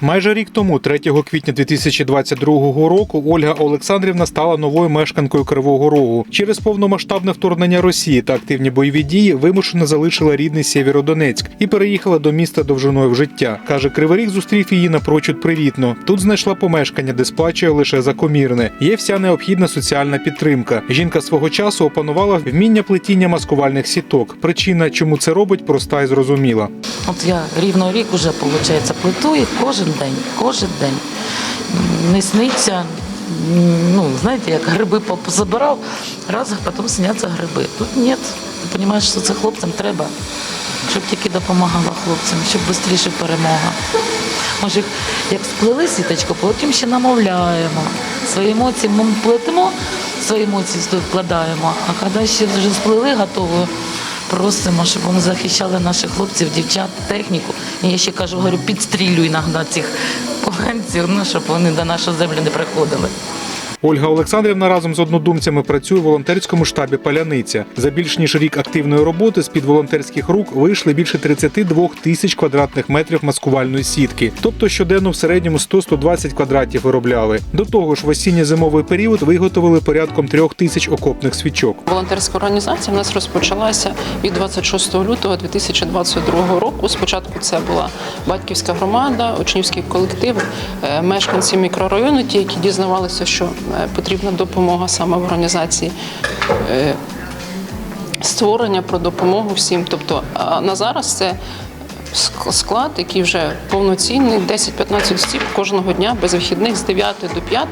Майже рік тому, 3 квітня 2022 року, Ольга Олександрівна стала новою мешканкою Кривого Рогу. Через повномасштабне вторгнення Росії та активні бойові дії вимушено залишила рідний Сєвєродонецьк і переїхала до міста довжиною в життя. Каже, Кривий Ріг зустрів її напрочуд привітно. Тут знайшла помешкання, де сплачує лише за комірне. Є вся необхідна соціальна підтримка. Жінка свого часу опанувала вміння плетіння маскувальних сіток. Причина, чому це робить, проста і зрозуміла. От я рівно рік уже, виходить, плиту і кожен день, кожен день. Не сниться, ну, знаєте, як гриби позабирав, раз, потім сняться гриби. Тут ні. Ти розумієш, що це хлопцям треба, щоб тільки допомагала хлопцям, щоб швидше перемога. Може, як сплели сіточку, потім ще намовляємо. Свої емоції ми плетемо, свої емоції вкладаємо, а коли ще вже сплели готову, просимо, щоб вони захищали наших хлопців, дівчат, техніку. Я ще кажу, говорю, підстрілюй іноді цих поганців, ну, щоб вони до нашої землі не приходили. Ольга Олександрівна разом з однодумцями працює в волонтерському штабі Паляниця. За більш ніж рік активної роботи з під волонтерських рук вийшли більше 32 тисяч квадратних метрів маскувальної сітки, тобто щоденно в середньому 100-120 квадратів виробляли. До того ж, в осінньо-зимовий період виготовили порядком трьох тисяч окопних свічок. Волонтерська організація в нас розпочалася від 26 лютого 2022 року. Спочатку це була батьківська громада, учнівський колектив, е, мешканці мікрорайону, ті, які дізнавалися, що потрібна допомога саме в організації. е, Створення про допомогу всім. Тобто на зараз це склад, який вже повноцінний, 10-15 осіб кожного дня без вихідних з 9 до 5.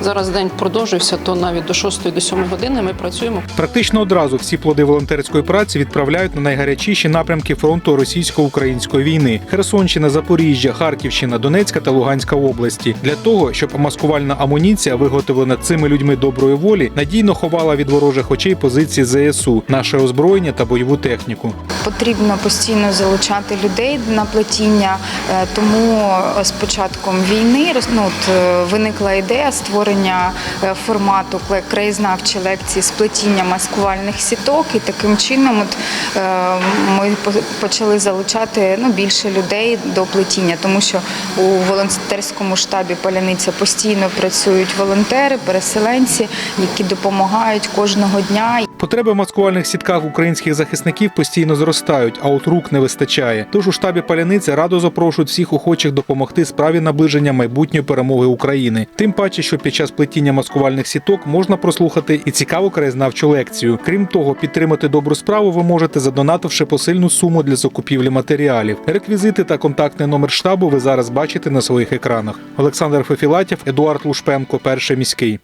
Зараз день продовжується, то навіть до 6 до 7 години ми працюємо. Практично одразу всі плоди волонтерської праці відправляють на найгарячіші напрямки фронту російсько-української війни: Херсонщина, Запоріжжя, Харківщина, Донецька та Луганська області. Для того, щоб маскувальна амуніція, виготовлена цими людьми доброї волі, надійно ховала від ворожих очей позиції ЗСУ, наше озброєння та бойову техніку. Потрібно постійно залучати людей на плетіння, е, тому з початком війни ну, от, е, виникла ідея створення е, формату краєзнавчі лекції з плетіння маскувальних сіток, і таким чином от, е, ми почали залучати ну, більше людей до плетіння, тому що у волонтерському штабі Поляниця постійно працюють волонтери, переселенці, які допомагають кожного дня. Потреби в маскувальних сітках українських захисників постійно зростають, а от рук не вистачає. Тож у штабі Паляниця радо запрошують всіх охочих допомогти справі наближення майбутньої перемоги України. Тим паче, що під час плетіння маскувальних сіток можна прослухати і цікаву краєзнавчу лекцію. Крім того, підтримати добру справу ви можете, задонативши посильну суму для закупівлі матеріалів. Реквізити та контактний номер штабу ви зараз бачите на своїх екранах. Олександр Фефілатів, Едуард Лушпенко, перший міський.